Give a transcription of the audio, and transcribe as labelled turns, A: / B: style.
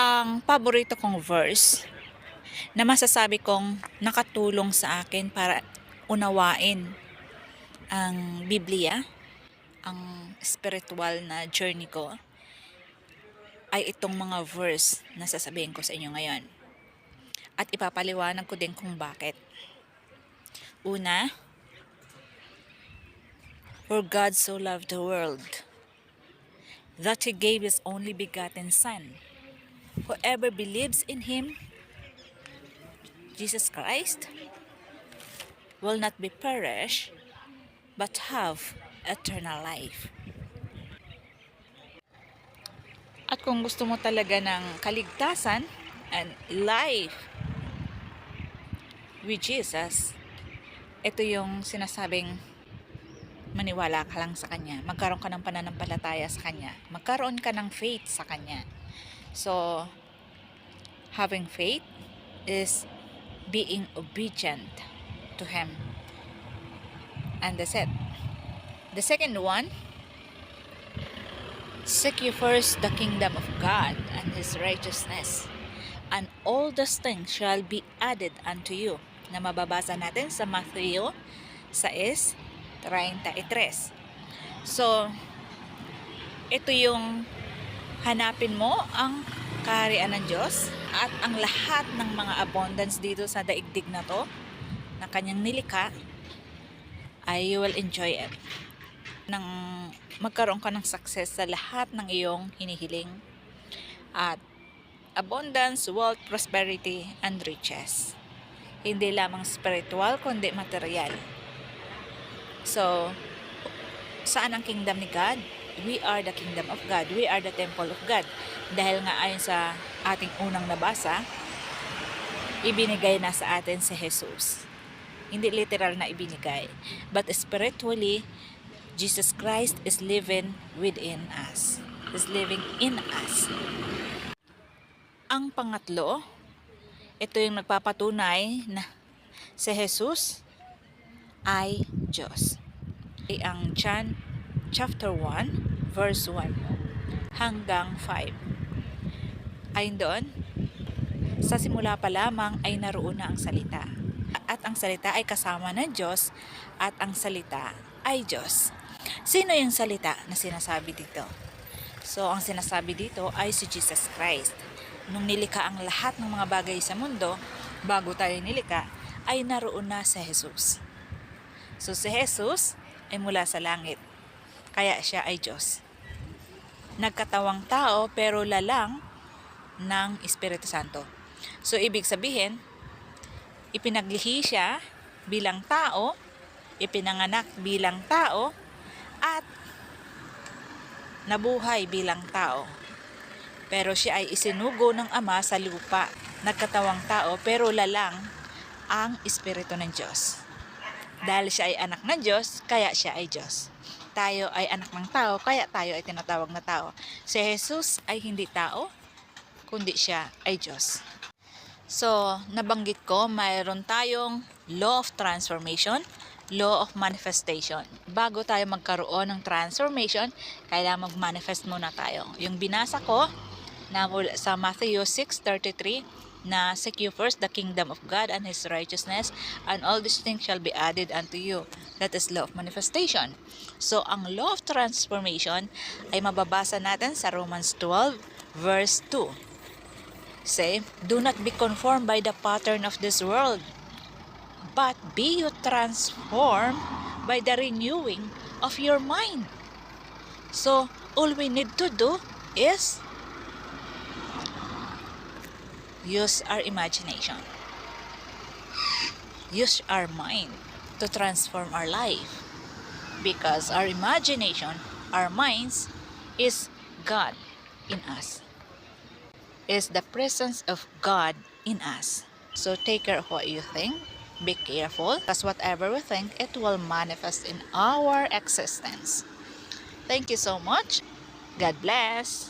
A: ang paborito kong verse na masasabi kong nakatulong sa akin para unawain ang Biblia, ang spiritual na journey ko, ay itong mga verse na sasabihin ko sa inyo ngayon. At ipapaliwanag ko din kung bakit. Una, For God so loved the world that He gave His only begotten Son. Whoever believes in Him, Jesus Christ, will not be perished, but have eternal life. At kung gusto mo talaga ng kaligtasan and life with Jesus, ito yung sinasabing maniwala ka lang sa Kanya. Magkaroon ka ng pananampalataya sa Kanya. Magkaroon ka ng faith sa Kanya. So, having faith is being obedient to Him. And that's it. The second one, seek you first the kingdom of God and His righteousness, and all those things shall be added unto you. Na mababasa natin sa Matthew 6.33. So, ito yung hanapin mo ang kaharian ng Diyos at ang lahat ng mga abundance dito sa daigdig na to na kanyang nilikha ay you will enjoy it nang magkaroon ka ng success sa lahat ng iyong hinihiling at abundance, wealth, prosperity, and riches. Hindi lamang spiritual, kundi material. So, saan ang kingdom ni God? We are the kingdom of God. We are the temple of God. Dahil nga ayon sa ating unang nabasa, ibinigay na sa atin si Jesus. Hindi literal na ibinigay. But spiritually, Jesus Christ is living within us. Is living in us. Ang pangatlo, ito yung nagpapatunay na si Jesus ay Diyos. Ang John chapter 1 verse 1 hanggang 5. Ayon doon, sa simula pa lamang ay naroon na ang salita. At ang salita ay kasama ng Diyos at ang salita ay Diyos. Sino yung salita na sinasabi dito? So, ang sinasabi dito ay si Jesus Christ. Nung nilikha ang lahat ng mga bagay sa mundo, bago tayo nilikha, ay naroon na si Jesus. So, si Jesus ay mula sa langit. Kaya siya ay Diyos. Nagkatawang tao pero lalang ng Espiritu Santo. So, ibig sabihin, ipinaglihi siya bilang tao, ipinanganak bilang tao, at nabuhay bilang tao. Pero siya ay isinugo ng Ama sa lupa, nagkatawang tao pero lalang ang Espiritu ng Diyos. Dahil siya ay anak ng Diyos, kaya siya ay Diyos. Tayo ay anak ng tao, kaya tayo ay tinatawag na tao. Si Jesus ay hindi tao, kundi siya ay Diyos. So, nabanggit ko, mayroon tayong law of transformation, law of manifestation. Bago tayo magkaroon ng transformation, kailangan mag-manifest muna tayo. Yung binasa ko na sa Matthew 6.33 na seek you first the kingdom of God and His righteousness and all these things shall be added unto you. That is law of manifestation. So, ang law of transformation ay mababasa natin sa Romans 12 verse 2 say, Do not be conformed by the pattern of this world, but be you transformed by the renewing of your mind. So, all we need to do is use our imagination. Use our mind to transform our life. Because our imagination, our minds, is God in us is the presence of God in us. So take care of what you think. Be careful because whatever we think, it will manifest in our existence. Thank you so much. God bless.